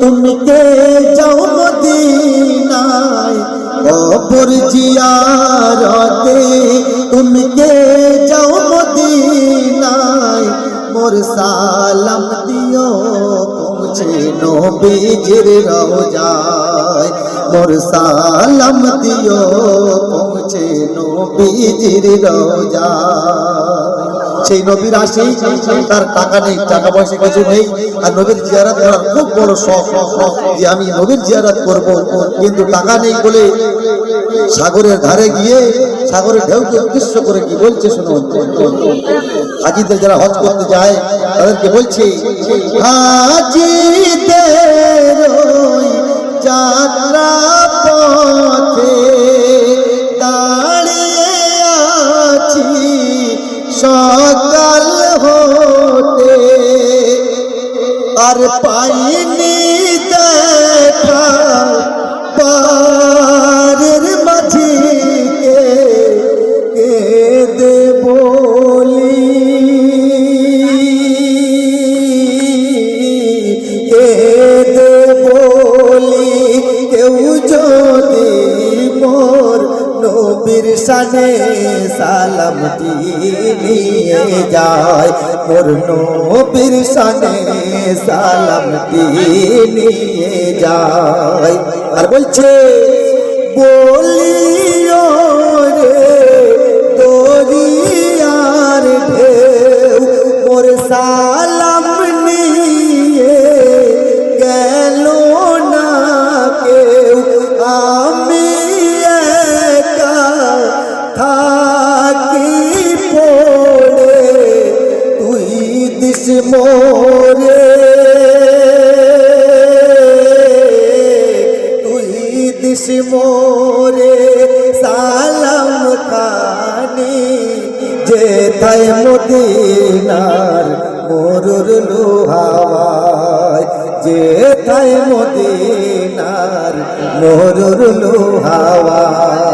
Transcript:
তুমি কে যাও মদিনায় কবর জিয়ারতে। তুমি কে যাও মদিনায়, মোর সালাম দিও পৌঁছে নবীজির রওজায়। মোর সালাম দিও পৌঁছে নবীজির রওজায়। সেই নবীর আসি, তার টাকা নেই, টাকা পয়সা কিছু নেই, আর নবীর জিয়ারাত করার খুব বড় শখ, যে আমি নবীর জিয়ারাত করব। কিন্তু টাকা নেই বলে সাগরের ধারে গিয়ে, সাগরের ঢেউকে উদ্দেশ্য করে কি বলছে শুনো? হাজিদের যারা হজ করতে যায়, তাদেরকে বলছে হাজিদের সকাল হতে আর পাইনি নবীর সানে সালাম নিয়ে যায়। মোর নবীর সালাম নিয়ে যায়। আর বলছে বলিও মোরে। তুই দিস মোরে, সালাম খানি যে তাই মদিনার মরুর লোহাওয়ায় যে তাই মদিনার মরুর লোহাওয়ায়